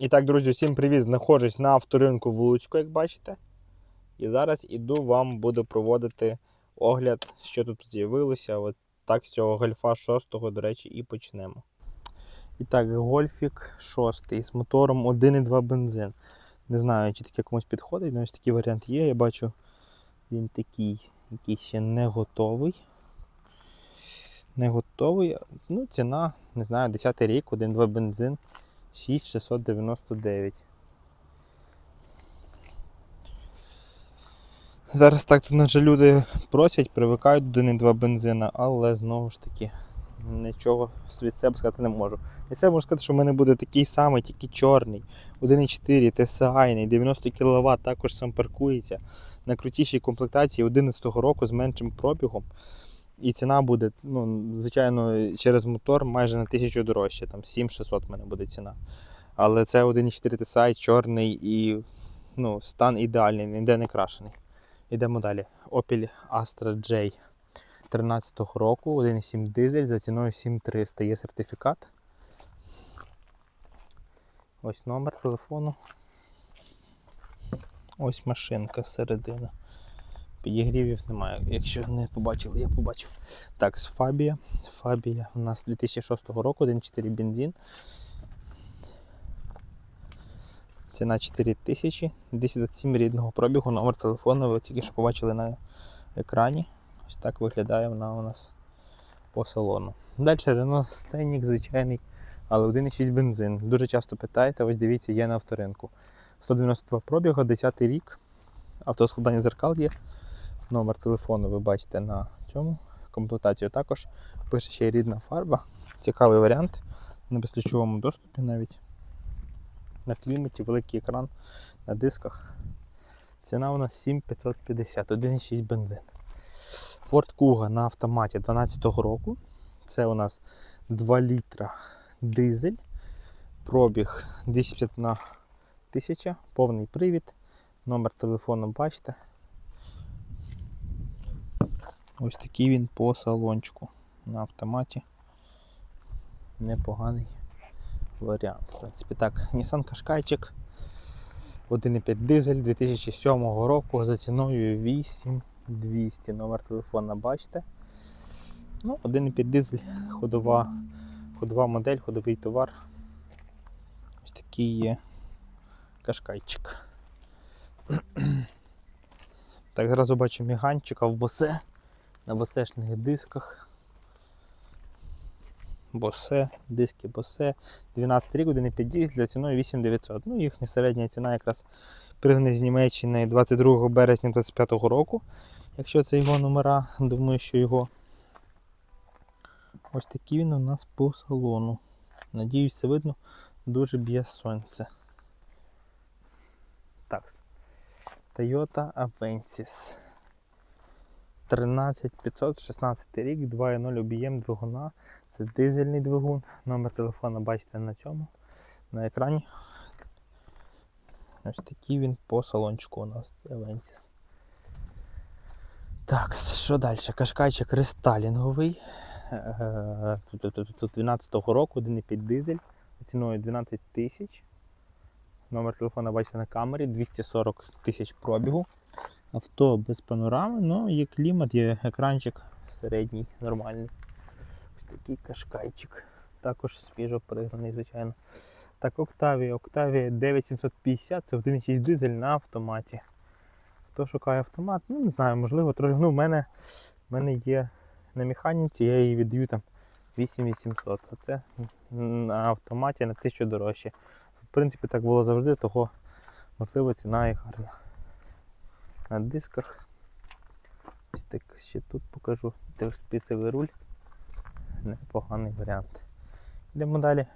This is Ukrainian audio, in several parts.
І так, друзі, всім привіт! Знаходжусь на авторинку в Луцьку, як бачите. І зараз іду вам буду проводити огляд, що тут з'явилося. От так з цього гольфа 6, до речі, і почнемо. І так, гольфік 6 з мотором 1,2 бензин. Не знаю, чи таке комусь підходить, але ось такий варіант є. Я бачу, він такий, який ще не готовий. Не готовий. Ну, ціна, не знаю, 10 рік, 1,2 бензин. 6699. Зараз так тут вже люди просять, привикають до 1,2 бензина, але знову ж таки нічого від себе сказати не можу. І це можу сказати, що в мене буде такий самий, тільки чорний. 1,4 TSI, 90 кВт, також сам паркується. На крутішій комплектації 11 року з меншим пробігом. І ціна буде, ну, звичайно, через мотор майже на 1000 дорожче, там 7600 в мене буде ціна. Але це 1,4 TSI, чорний і ну, стан ідеальний, ніде не крашений. Йдемо далі. Opel Astra J 13 року, 1,7 дизель за ціною 7300. Є сертифікат. Ось номер телефону. Ось машинка середина. Підігрівів немає. Якщо не побачили, я побачив. Так, з Фабія. Фабія у нас 2006 року, 1,4 бензин. Ціна 4 тисячі, 227 рідного пробігу, номер телефону, ви тільки що побачили на екрані. Ось так виглядає вона у нас по салону. Далі Renault Scenic звичайний, але 1,6 бензин. Дуже часто питаєте, ось дивіться, є на авторинку. 192 пробігу, 10 рік. Автоскладання зеркал є. Номер телефону ви бачите на цьому. Комплектацію також. Пише ще й рідна фарба. Цікавий варіант. На безключовому доступі навіть. На кліматі, великий екран на дисках. Ціна у нас 7550, 1,6 бензин. Ford Kuga на автоматі 12 року. Це у нас 2 літра дизель. Пробіг 251 тисяча, повний привід. Номер телефону бачите. Ось такий він по салончику на автоматі. Непоганий варіант. В принципі, так, Nissan Qashqai'чик 1,5 дизель 2007 року за ціною 8200. Номер телефона бачите. Ну, 1,5 дизель, ходова, ходова модель, ходовий товар. Ось такий є кашкайчик. Так, зразу бачу міганчика в босе на босешних дисках. Босе, диски босе. 12 рік, 1,5 дизель за ціною 8900. Ну, їхня середня ціна якраз пригне з Німеччини 22 березня 25 року. Якщо це його номера, думаю, що його ось такий він у нас по салону. Надіюсь, це видно, дуже б'є сонце. Так. Toyota Avensis. 13500, 16 рік, 2.0 об'єм двигуна. Це дизельний двигун. Номер телефона бачите на цьому, на екрані. Ось такий він по салончику у нас Avensis. Так, що далі? Кашкайчик рестайлінговий. Е, тут 12-го року, 1,5 дизель ціною 12 тисяч. Номер телефона бачите на камері, 240 тисяч пробігу. Авто без панорами, але є клімат, є екранчик середній, нормальний. Ось такий кашкайчик. Також свіжо пригнаний, звичайно. Так, Octavia, Octavia 9750, це 1,6 дизель на автоматі. Хто шукає автомат, ну не знаю, можливо, трохи. Ну, в мене, в мене є на механіці, я її віддаю там 8800. Оце на автоматі на 1000 дорожче. В принципі, так було завжди, того можливо ціна і гарна. На дисках. Ось так ще тут покажу. Теж руль. Непоганий варіант. Йдемо далі.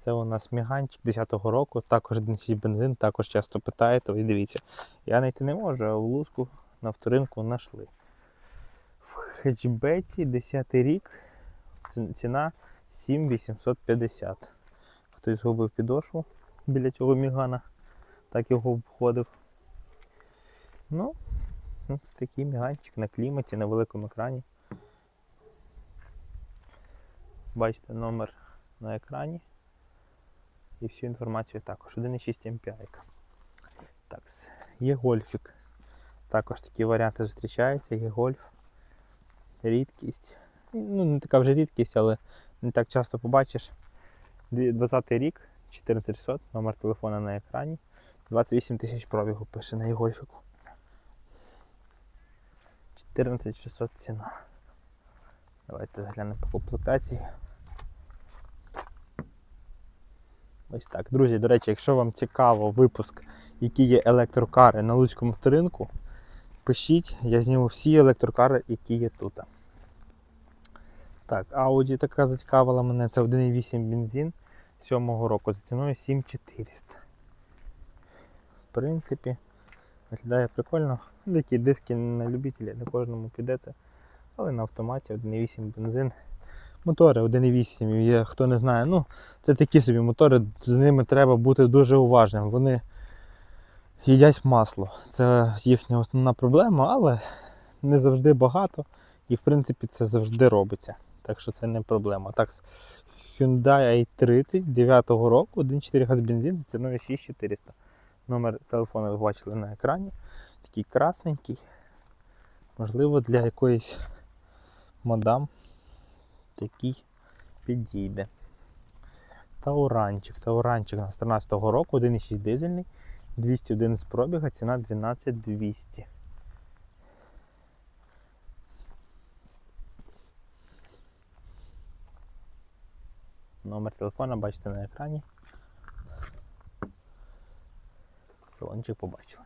Це у нас міганчик 10-го року, також 1,6 бензин, також часто питаєте, ось дивіться. Я знайти не можу, а в Луску на вторинку знайшли. В хетчбеці 10 рік, ціна 7850. Хтось згубив підошву біля цього мігана, так його обходив. Ну, такий міганчик на кліматі, на великому екрані. Бачите номер на екрані. І всю інформацію також. 1,6 MPI. Так, є гольфік. Також такі варіанти зустрічаються, є гольф. Рідкість. Ну, не така вже рідкість, але не так часто побачиш. 20 рік, 14600, номер телефона на екрані. 28 тисяч пробігу пише на гольфіку. 14600 ціна. Давайте заглянемо по комплектації. Ось так. Друзі, до речі, якщо вам цікаво випуск, які є електрокари на Луцькому авторинку, пишіть, я зніму всі електрокари, які є тут. Так, Audi така зацікавила мене, це 1,8 бензин 7-го року за ціною 7400. В принципі, виглядає прикольно. Такі диски на любителя, не кожному піде це. Але на автоматі 1,8 бензин. Мотори 1,8 є, хто не знає, ну це такі собі мотори, з ними треба бути дуже уважним. Вони їдять масло. Це їхня основна проблема, але не завжди багато. І в принципі це завжди робиться. Так що це не проблема. Так, Hyundai i30 9-го року, 1,4 газ бензин за ціною 6400. Номер телефону ви бачили на екрані. Такий красненький. Можливо, для якоїсь мадам такий підійде. Тауранчик. Тауранчик у нас 13-го року, 1,6 дизельний, 201 з пробіга, ціна 12200. Номер телефона бачите на екрані. Салончик побачили.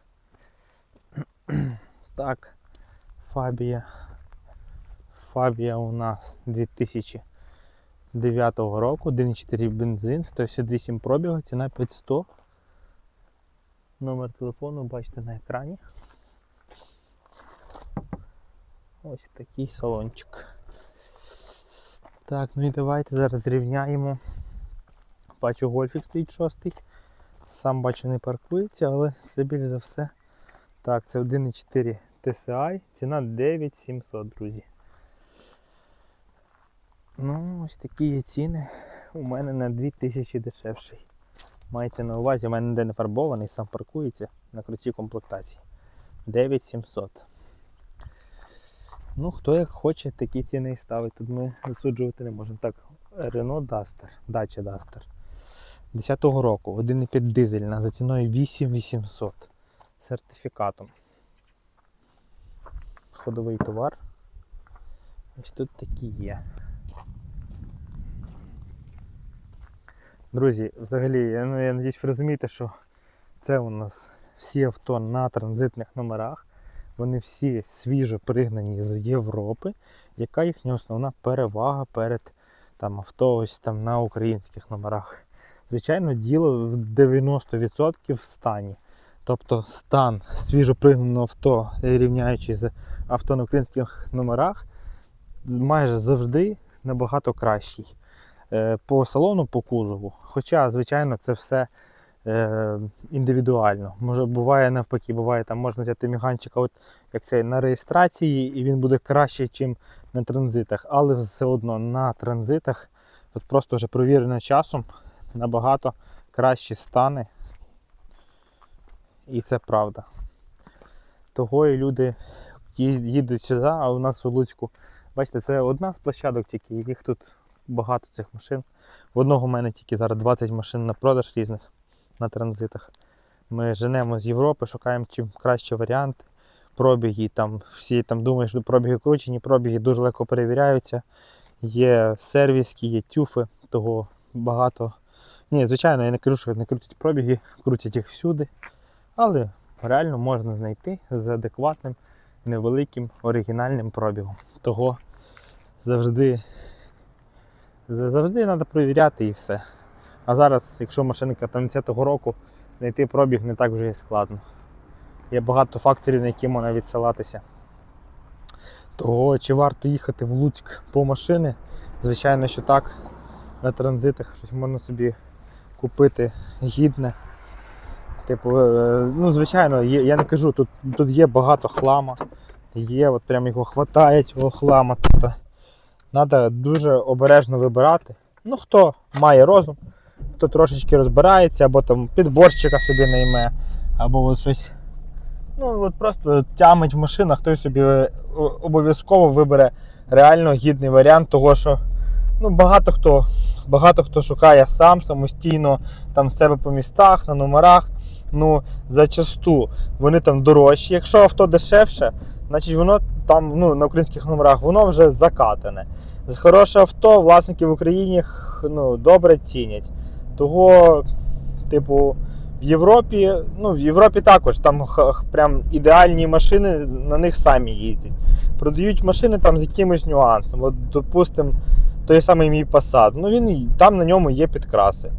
Так, Фабія. Фабія у нас 2009 року, 1,4 бензин, 158 пробігу, ціна 500. Номер телефону бачите на екрані. Ось такий салончик. Так, ну і давайте зараз зрівняємо. Бачу, гольфік стоїть шостий. Сам бачу не паркується, але це більш за все. Так, це 1,4 TSI, ціна 9700, друзі. Ну, ось такі є ціни. У мене на 2000 дешевший. Майте на увазі, у мене ніде не фарбований, сам паркується на крутій комплектації. 9700. Ну, хто як хоче, такі ціни і ставить. Тут ми засуджувати не можемо. Так, Renault Duster, Dacia Duster. 10-го року, 1,5 дизельна за ціною 8800 сертифікатом. Ходовий товар. Ось тут такі є. Друзі, взагалі, я, ну, я надіюсь, ви розумієте, що це у нас всі авто на транзитних номерах. Вони всі свіжо пригнані з Європи. Яка їхня основна перевага перед там, авто ось там на українських номерах? Звичайно, діло в 90% в стані. Тобто стан свіжо пригнаного авто, рівняючи з авто на українських номерах, майже завжди набагато кращий. Е, По салону, по кузову. Хоча, звичайно, це все е, індивідуально. Може, буває навпаки, буває, там можна взяти міганчика, от як це на реєстрації, і він буде краще, ніж на транзитах. Але все одно на транзитах, от просто вже провірено часом, набагато кращі стани. І це правда. Того і люди їдуть сюди, а у нас у Луцьку. Бачите, це одна з площадок тільки, їх тут багато цих машин. В одного в мене тільки зараз 20 машин на продаж різних на транзитах. Ми женемо з Європи, шукаємо чим кращі варіанти. Пробіги там всі там думають, що пробіги кручені, пробіги дуже легко перевіряються. Є сервіски, є тюфи, того багато. Ні, звичайно, я не кажу, що не крутять пробіги, крутять їх всюди. Але реально можна знайти з адекватним, невеликим оригінальним пробігом. Того завжди, завжди треба перевіряти і все. А зараз, якщо машинка там 10-го року, знайти пробіг не так вже і складно. Є багато факторів, на які можна відсилатися. Того, чи варто їхати в Луцьк по машини? Звичайно, що так. На транзитах щось можна собі купити гідне. Типу, е, ну, звичайно, є, я не кажу, тут, тут є багато хлама. Є, от прям його хватає цього хлама. Тобто, треба дуже обережно вибирати. Ну, хто має розум, хто трошечки розбирається, або там підборщика собі найме, або от щось. Ну, от просто тямить в машинах, той собі е, обов'язково вибере реально гідний варіант, того що ну, багато хто, багато хто шукає сам самостійно там себе по містах, на номерах. Ну, зачасту вони там дорожчі. Якщо авто дешевше, значить воно там ну, на українських номерах воно вже закатане. Хороше авто власники в Україні ну, добре цінять. Того, типу, в Європі, ну в Європі також там прям ідеальні машини, на них самі їздять. Продають машини там з якимось нюансом. От, допустимо, той самий мій Passat. Ну він там на ньому є підкраси.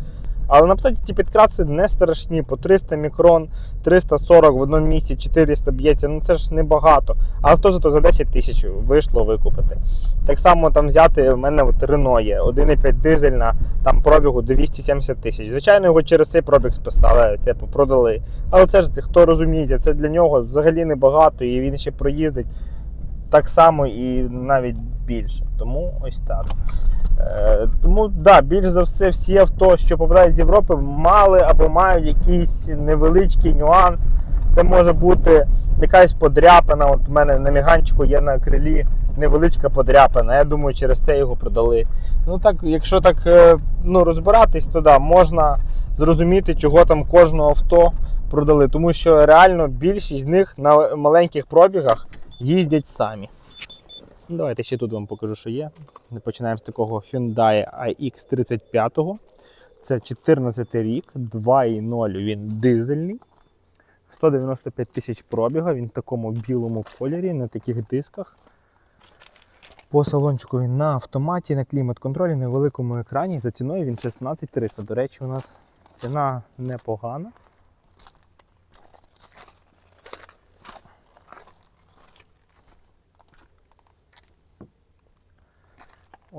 Але написати ті підкраси не страшні, по 300 мікрон, 340 в одному місці, 400 б'ється, ну це ж небагато. А авто зато за 10 тисяч вийшло викупити. Так само там взяти, в мене от Renault є, 1,5 дизельна, там пробігу 270 тисяч. Звичайно, його через цей пробіг списали, типу, продали. Але це ж хто розуміє, це для нього взагалі небагато, і він ще проїздить так само і навіть більше. Тому ось так. Е, тому да, більш за все, всі авто, що попадають з Європи, мали або мають якийсь невеличкий нюанс. Це може бути якась подряпина. От у мене на міганчику є на крилі невеличка подряпина. Я думаю, через це його продали. Ну так, якщо так е, ну, розбиратись, то да, можна зрозуміти, чого там кожного авто продали. Тому що реально більшість з них на маленьких пробігах їздять самі. Ну, Давайте ще тут вам покажу, що є. Починаємо з такого Hyundai iX35. Це 14 рік, 2.0 він дизельний. 195 тисяч пробіга, він в такому білому кольорі, на таких дисках. По салончику він на автоматі, на клімат-контролі, на великому екрані. За ціною він 16300. До речі, у нас ціна непогана.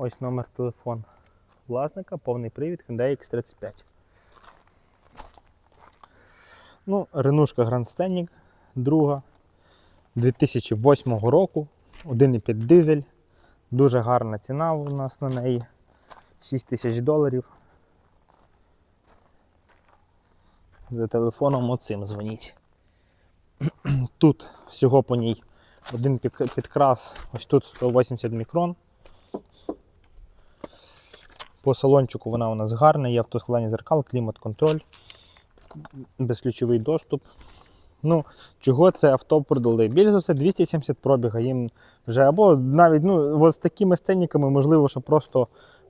Ось номер телефон власника, повний привід Hyundai X35. Ну, Ренушка Grand Scenic, друга 2008 року, 1,5 дизель. Дуже гарна ціна у нас на неї. 6 тисяч доларів. За телефоном оцим дзвоніть. Тут всього по ній один підкрас, ось тут 180 мікрон. По салончику вона у нас гарна, є автосхилання зеркал, клімат-контроль, безключовий доступ. Ну, чого це авто продали? Більш за все 270 пробіга їм вже, або навіть ну, з такими сценіками, можливо, що просто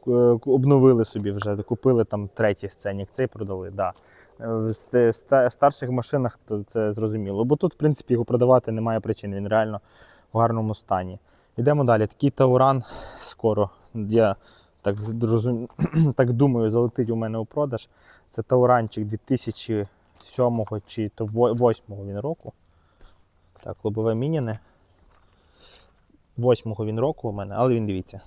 е, обновили собі вже, купили там третій сценік, цей продали. Да. Е, в старших машинах то це зрозуміло. Бо тут, в принципі, його продавати немає причин, він реально в гарному стані. Йдемо далі. Такий Тауран скоро. Я так, розум... так думаю, залетить у мене у продаж. Це Тауранчик 2007 чи то 8 він року. Так, лобове мініне. 8 він року у мене, але він дивіться.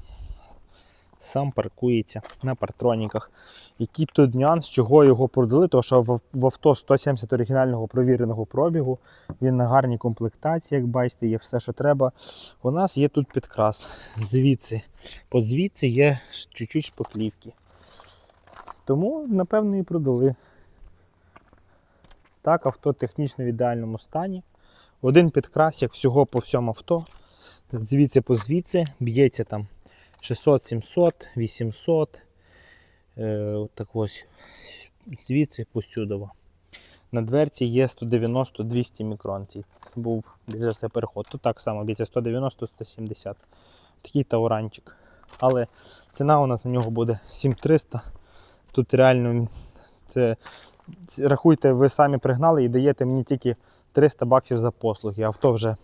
Сам паркується на партроніках. Який тут нюанс, чого його продали, тому що в авто 170 оригінального провіреного пробігу, він на гарній комплектації, як бачите, є все, що треба. У нас є тут підкрас. Звідси. По звідси є чуть-чуть шпаклівки. Тому, напевно, і продали. Так, авто технічно в ідеальному стані. Один підкрас, як всього по всьому авто. Звідси по звідси б'ється там 600, 700, 800. Е, так ось. Звідси посюдово. На дверці є 190-200 мікрон. Ці був більш все переход. Тут так само б'ється 190-170. Такий тауранчик. Але ціна у нас на нього буде 7300. Тут реально це рахуйте, ви самі пригнали і даєте мені тільки 300 баксів за послуги. Авто вже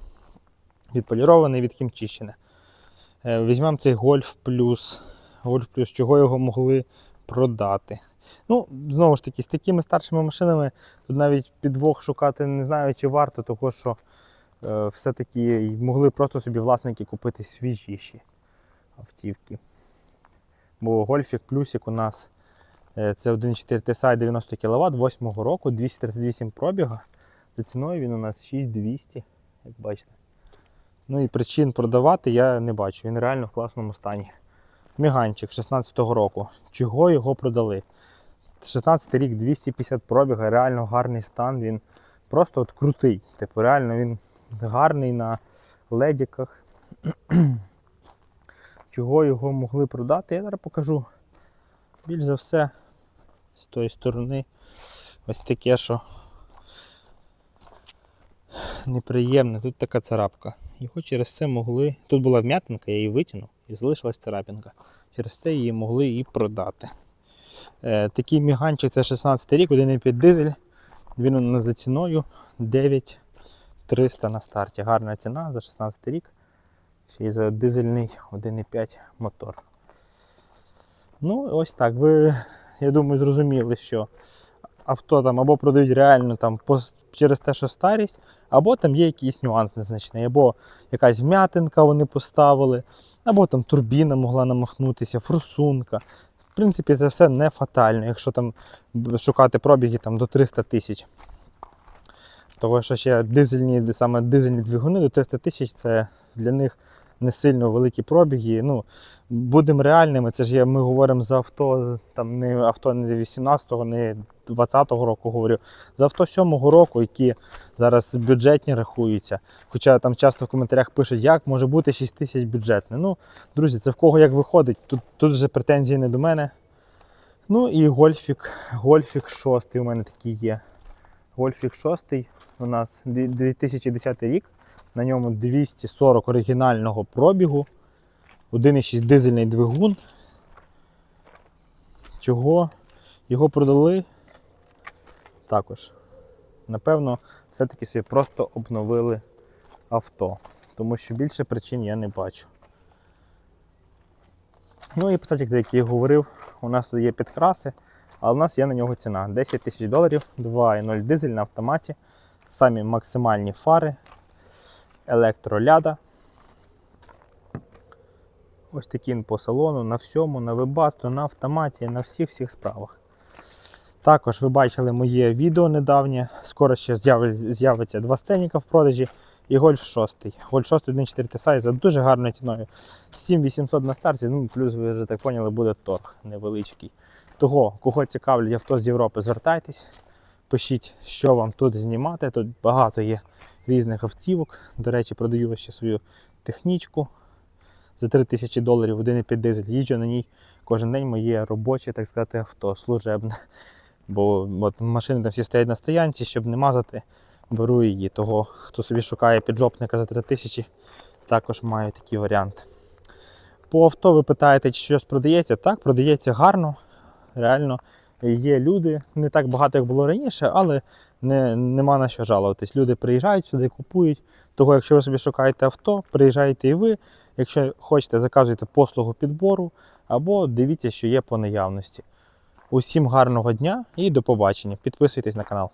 відполіроване, і відхімчищене. Е, Візьмемо цей Golf Plus. Golf Plus, чого його могли продати. Ну, знову ж таки, з такими старшими машинами тут навіть підвох шукати не знаю, чи варто, того що е, все-таки могли просто собі власники купити свіжіші автівки. Бо Гольфік Плюсик у нас е, це 1.4 TSI 90 кВт 8 року, 238 пробіга. За ціною він у нас 6200, як бачите. Ну і причин продавати я не бачу. Він реально в класному стані. Міганчик 16-го року. Чого його продали? 16 рік, 250 пробіга, реально гарний стан. Він просто от крутий. Типу, реально він гарний на ледіках. Чого його могли продати, я зараз покажу. Більш за все, з тої сторони, ось таке, що неприємне. Тут така царапка. Його через це могли. Тут була вм'ятинка, я її витягнув і залишилась царапинка. Через це її могли і продати. Е, такий міганчик це 16 рік, 1,5 дизель. Він у нас за ціною 9300 на старті. Гарна ціна за 16 рік. Ще й за дизельний 1,5 мотор. Ну, ось так. Ви, я думаю, зрозуміли, що авто там або продають реально там по, через те, що старість, або там є якийсь нюанс незначний, або якась вм'ятинка вони поставили, або там турбіна могла намахнутися, форсунка. В принципі, це все не фатально, якщо там шукати пробіги там, до 300 тисяч. Того, що ще дизельні, саме дизельні двигуни до 300 тисяч це для них не сильно великі пробіги. Ну, будемо реальними, це ж є, ми говоримо за авто, там не авто не 18-го, не 20-го року говорю, за авто 7-го року, які зараз бюджетні рахуються. Хоча там часто в коментарях пишуть, як може бути 6 тисяч бюджетне. Ну, друзі, це в кого як виходить. Тут, тут вже претензії не до мене. Ну і гольфік, гольфік 6 у мене такий є. Гольфік 6 у нас 2010 рік. На ньому 240 оригінального пробігу. 1,6 дизельний двигун. Чого його продали також. Напевно, все-таки собі просто обновили авто. Тому що більше причин я не бачу. Ну і писати, як я говорив, у нас тут є підкраси, а у нас є на нього ціна 10 тисяч доларів, 2.0 дизель на автоматі, самі максимальні фари, електроляда. Ось такий по салону, на всьому, на вебасту, на автоматі, на всіх-всіх справах. Також ви бачили моє відео недавнє. Скоро ще з'явиться два сценіка в продажі і Гольф 6. Гольф 6 1.4 TSI за дуже гарною ціною. 7800 на старті, ну плюс ви вже так поняли, буде торг невеличкий. Того, кого цікавлять авто з Європи, звертайтесь. Пишіть, що вам тут знімати. Тут багато є різних автівок. До речі, продаю ще свою технічку за 3000 доларів 1,5 дизель. Їжджу на ній кожен день моє робоче, так сказати, авто служебне. Бо от машини там всі стоять на стоянці, щоб не мазати, беру її. Того, хто собі шукає піджопника за 3000, також має такий варіант. По авто ви питаєте, чи щось продається? Так, продається гарно. Реально є люди, не так багато, як було раніше, але не, нема на що жалуватись. Люди приїжджають сюди, купують. Того, якщо ви собі шукаєте авто, приїжджайте і ви. Якщо хочете, заказуйте послугу підбору або дивіться, що є по наявності. Усім гарного дня і до побачення. Підписуйтесь на канал.